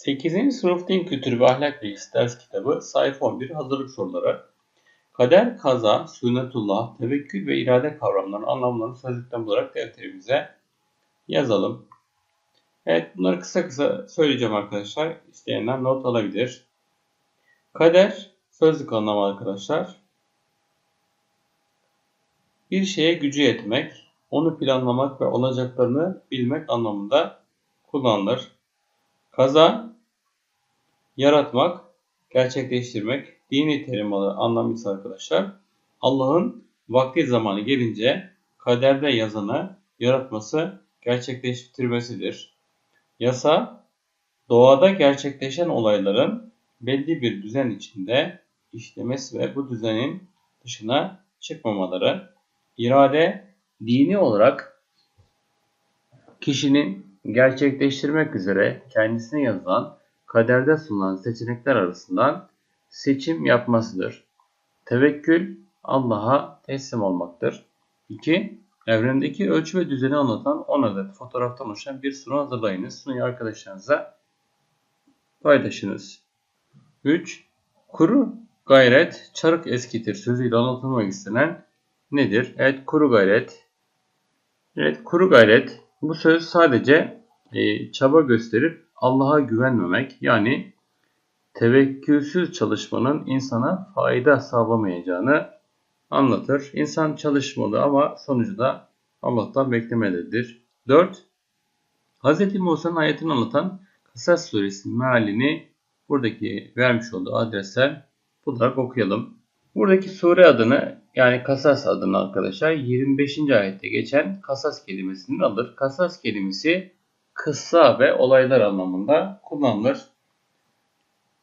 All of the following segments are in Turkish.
8. Sınıf Din Kültürü ve Ahlak Bilgisi ders kitabı sayfa 11 hazırlık soruları. Kader, kaza, sünnetullah, tevekkül ve irade kavramlarının anlamlarını sözlükten bularak defterimize yazalım. Evet bunları kısa kısa söyleyeceğim arkadaşlar. İsteyenler not alabilir. Kader sözlük anlamı arkadaşlar. Bir şeye gücü yetmek, onu planlamak ve olacaklarını bilmek anlamında kullanılır. Kaza, yaratmak, gerçekleştirmek, dini terim anlamı ise arkadaşlar, Allah'ın vakti zamanı gelince kaderde yazanı yaratması, gerçekleştirmesidir. Yasa, doğada gerçekleşen olayların belli bir düzen içinde işlemesi ve bu düzenin dışına çıkmamaları. İrade, dini olarak kişinin gerçekleştirmek üzere kendisine yazılan kaderde sunulan seçenekler arasından seçim yapmasıdır. Tevekkül Allah'a teslim olmaktır. 2. Evrendeki ölçü ve düzeni anlatan 10 adet fotoğraftan oluşan bir sunu hazırlayınız. Sunuyu arkadaşlarınıza paylaşınız. 3. Kuru gayret çarık eskitir sözüyle anlatılmak istenen nedir? Evet kuru gayret. Evet kuru gayret bu söz sadece e, çaba gösterip Allah'a güvenmemek yani tevekkülsüz çalışmanın insana fayda sağlamayacağını anlatır. İnsan çalışmalı ama sonucu da Allah'tan beklemelidir. 4. Hz. Musa'nın ayetini anlatan Kasas suresinin mealini buradaki vermiş olduğu adresler bularak okuyalım. Buradaki sure adını yani Kasas adını arkadaşlar 25. ayette geçen Kasas kelimesinin alır. Kasas kelimesi kıssa ve olaylar anlamında kullanılır.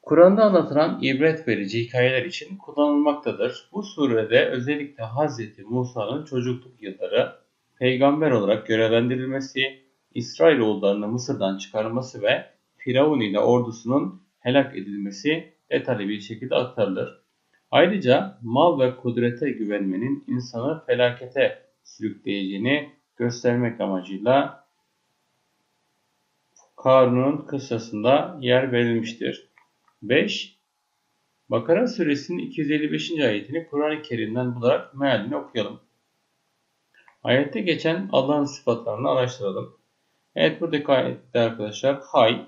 Kur'an'da anlatılan ibret verici hikayeler için kullanılmaktadır. Bu surede özellikle Hz. Musa'nın çocukluk yılları, peygamber olarak görevlendirilmesi, İsrailoğullarını Mısır'dan çıkarması ve Firavun ile ordusunun helak edilmesi detaylı bir şekilde aktarılır. Ayrıca mal ve kudrete güvenmenin insanı felakete sürükleyeceğini göstermek amacıyla Karun'un kıssasında yer verilmiştir. 5. Bakara suresinin 255. ayetini Kur'an-ı Kerim'den bularak mealini okuyalım. Ayette geçen Allah'ın sıfatlarını araştıralım. Evet buradaki ayette arkadaşlar hay,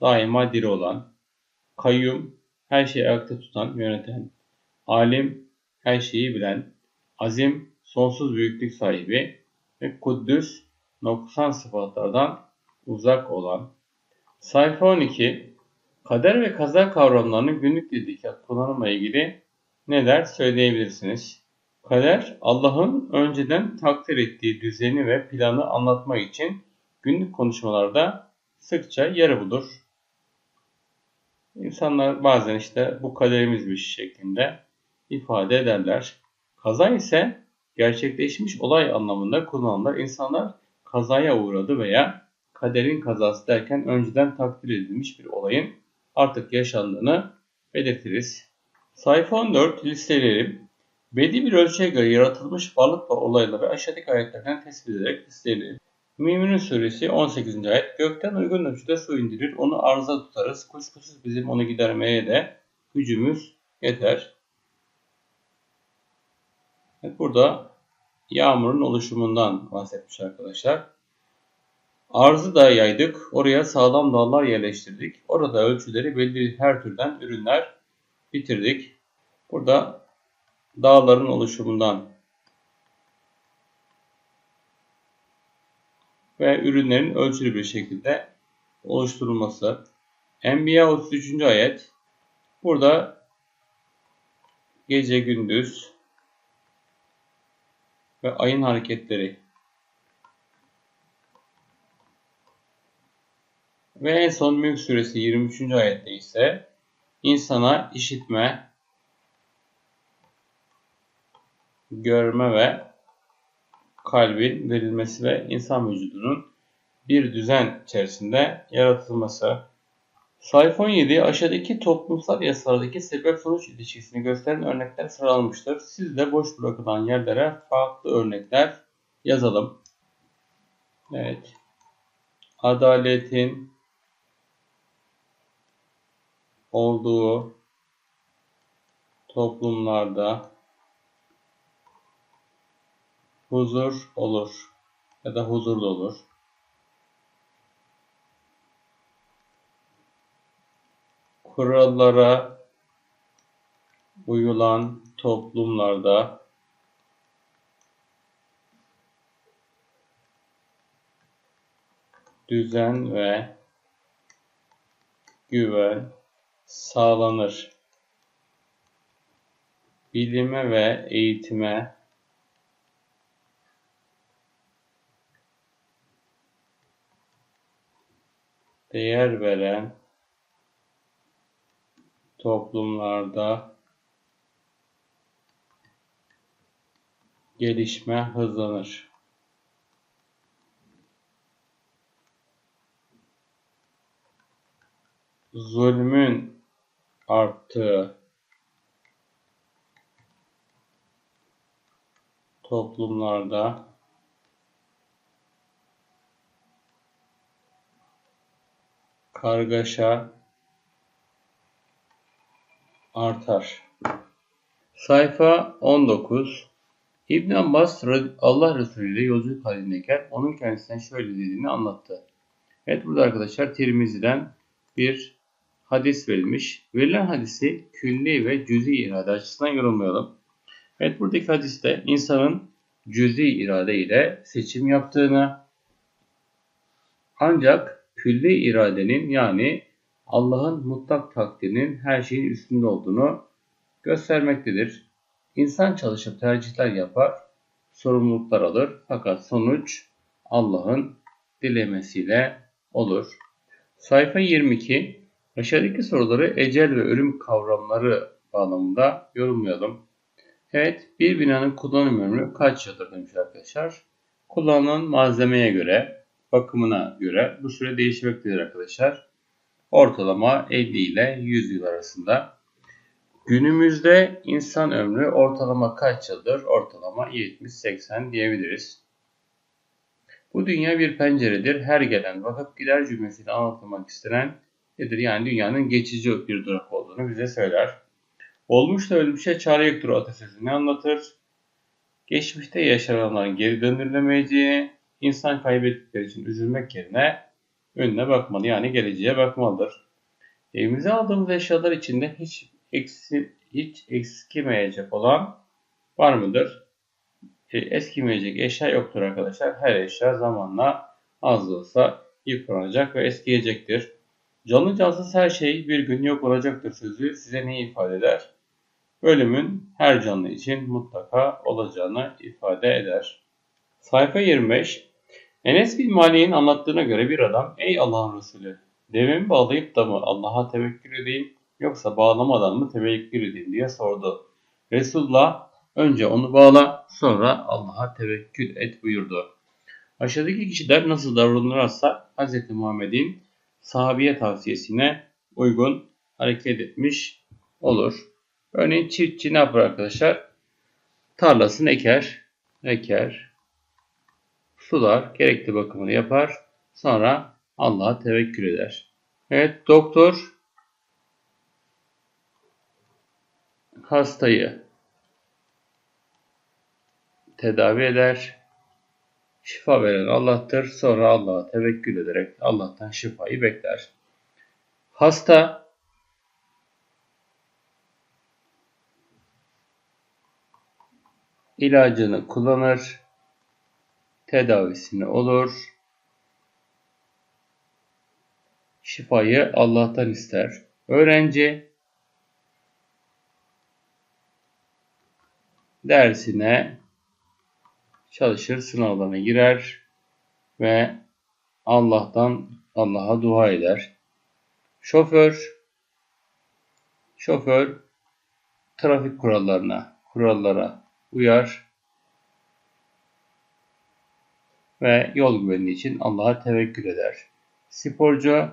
daima diri olan, kayyum, her şeyi ayakta tutan, yöneten, alim, her şeyi bilen, azim, sonsuz büyüklük sahibi ve kuddüs, noksan sıfatlardan uzak olan. Sayfa 12. Kader ve kaza kavramlarının günlük dilde kullanımla ilgili neler söyleyebilirsiniz? Kader, Allah'ın önceden takdir ettiği düzeni ve planı anlatmak için günlük konuşmalarda sıkça yer bulur. İnsanlar bazen işte bu kaderimizmiş şeklinde ifade ederler. Kaza ise gerçekleşmiş olay anlamında kullanılır. İnsanlar kazaya uğradı veya kaderin kazası derken önceden takdir edilmiş bir olayın artık yaşandığını belirtiriz. Sayfa 14 listeleyelim. Belli bir ölçüye göre yaratılmış varlık ve olayları aşağıdaki ayetlerden tespit ederek listeleyelim. Müminun suresi 18. ayet Gökten uygun ölçüde su indirir, onu arıza tutarız. Kuşkusuz bizim onu gidermeye de gücümüz yeter. Evet, burada yağmurun oluşumundan bahsetmiş arkadaşlar. Arzı da yaydık. Oraya sağlam dallar yerleştirdik. Orada ölçüleri belli her türden ürünler bitirdik. Burada dağların oluşumundan ve ürünlerin ölçülü bir şekilde oluşturulması. Enbiya 33. ayet. Burada gece gündüz ve ayın hareketleri Ve en son Mülk suresi 23. ayette ise insana işitme, görme ve kalbin verilmesi ve insan vücudunun bir düzen içerisinde yaratılması. Sayfa 17 aşağıdaki toplumsal yasalardaki sebep sonuç ilişkisini gösteren örnekler sıralanmıştır. Siz de boş bırakılan yerlere farklı örnekler yazalım. Evet. Adaletin, olduğu toplumlarda huzur olur ya da huzurlu olur. Kurallara uyulan toplumlarda düzen ve güven sağlanır. Bilime ve eğitime değer veren toplumlarda gelişme hızlanır. Zulmün arttığı toplumlarda kargaşa artar. Sayfa 19 İbn Abbas Allah Resulü ile yolculuk halindeyken onun kendisine şöyle dediğini anlattı. Evet burada arkadaşlar Tirmizi'den bir hadis verilmiş. Verilen hadisi külli ve cüzi irade açısından yorumlayalım. Evet buradaki hadiste insanın cüzi irade ile seçim yaptığını ancak külli iradenin yani Allah'ın mutlak takdirinin her şeyin üstünde olduğunu göstermektedir. İnsan çalışıp tercihler yapar, sorumluluklar alır fakat sonuç Allah'ın dilemesiyle olur. Sayfa 22 Aşağıdaki soruları ecel ve ölüm kavramları bağlamında yorumlayalım. Evet, bir binanın kullanım ömrü kaç yıldır demiş arkadaşlar. Kullanılan malzemeye göre, bakımına göre bu süre değişmektedir arkadaşlar. Ortalama 50 ile 100 yıl arasında. Günümüzde insan ömrü ortalama kaç yıldır? Ortalama 70-80 diyebiliriz. Bu dünya bir penceredir. Her gelen vakıf gider cümlesiyle anlatılmak istenen nedir? Yani dünyanın geçici bir durak olduğunu bize söyler. Olmuş da ölmüşe çare yoktur atasözü ne anlatır? Geçmişte yaşananların geri döndürülemeyeceği, insan kaybettikleri için üzülmek yerine önüne bakmalı yani geleceğe bakmalıdır. Evimize aldığımız eşyalar içinde hiç eksi, hiç eskimeyecek olan var mıdır? E, eskimeyecek eşya yoktur arkadaşlar. Her eşya zamanla az da olsa yıpranacak ve eskiyecektir. Canlı cansız her şey bir gün yok olacaktır sözü size ne ifade eder? Ölümün her canlı için mutlaka olacağını ifade eder. Sayfa 25 Enes bin Malik'in anlattığına göre bir adam ey Allah'ın Resulü devimi bağlayıp da mı Allah'a tevekkül edeyim yoksa bağlamadan mı tevekkül edeyim diye sordu. Resulullah önce onu bağla sonra Allah'a tevekkül et buyurdu. Aşağıdaki kişiler nasıl davranırsa Hz. Muhammed'in sahabiye tavsiyesine uygun hareket etmiş olur. Örneğin çiftçi ne yapar arkadaşlar? Tarlasını eker, eker, sular, gerekli bakımını yapar. Sonra Allah'a tevekkül eder. Evet doktor hastayı tedavi eder. Şifa veren Allah'tır. Sonra Allah'a tevekkül ederek Allah'tan şifayı bekler. Hasta ilacını kullanır, tedavisini olur, şifayı Allah'tan ister. Öğrenci dersine çalışır, sınavlarına girer ve Allah'tan Allah'a dua eder. Şoför şoför trafik kurallarına, kurallara uyar ve yol güvenliği için Allah'a tevekkül eder. Sporcu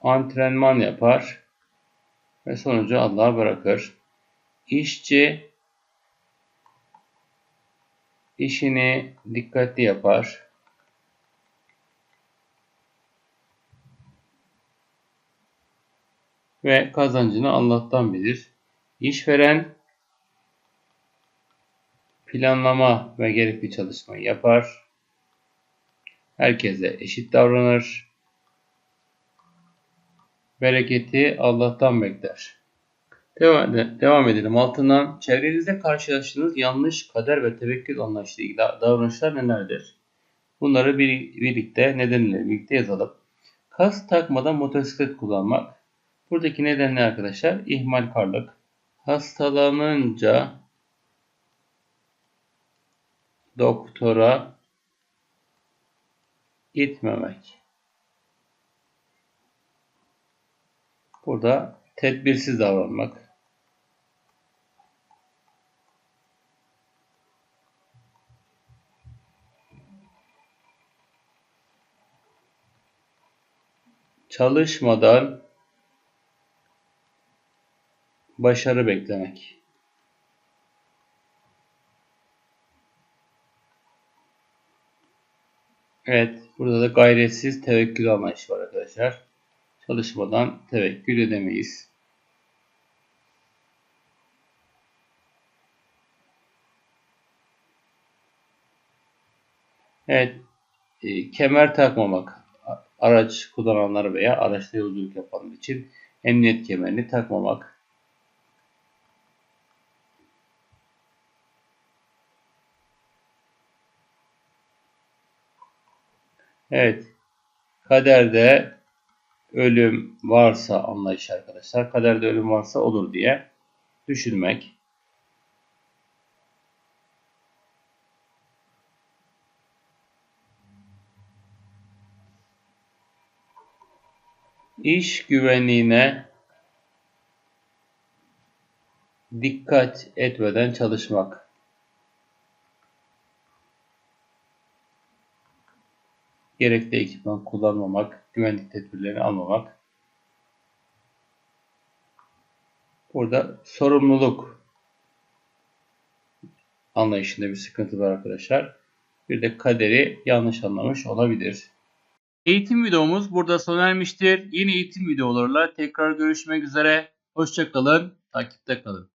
antrenman yapar ve sonucu Allah'a bırakır. İşçi işini dikkatli yapar. ve kazancını Allah'tan bilir. İşveren planlama ve gerekli çalışmayı yapar. Herkese eşit davranır. Bereketi Allah'tan bekler. Devam, edelim. Altından çevrenizde karşılaştığınız yanlış kader ve tevekkül anlayışıyla ilgili davranışlar nelerdir? Bunları bir, birlikte nedenleri birlikte yazalım. Kas takmadan motosiklet kullanmak. Buradaki neden ne arkadaşlar? İhmalkarlık. Hastalanınca doktora gitmemek. Burada tedbirsiz davranmak. Çalışmadan başarı beklemek. Evet, burada da gayretsiz tevekkül anlayışı var arkadaşlar. Çalışmadan tevekkül edemeyiz. Evet, e, kemer takmamak araç kullananlar veya araçta yolculuk yapanlar için emniyet kemerini takmamak. Evet. Kaderde ölüm varsa anlayış arkadaşlar. Kaderde ölüm varsa olur diye düşünmek. İş güvenliğine dikkat etmeden çalışmak. Gerekli ekipman kullanmamak, güvenlik tedbirlerini almamak. Burada sorumluluk anlayışında bir sıkıntı var arkadaşlar. Bir de kaderi yanlış anlamış olabilir. Eğitim videomuz burada sona ermiştir. Yeni eğitim videolarıyla tekrar görüşmek üzere. Hoşçakalın, takipte kalın.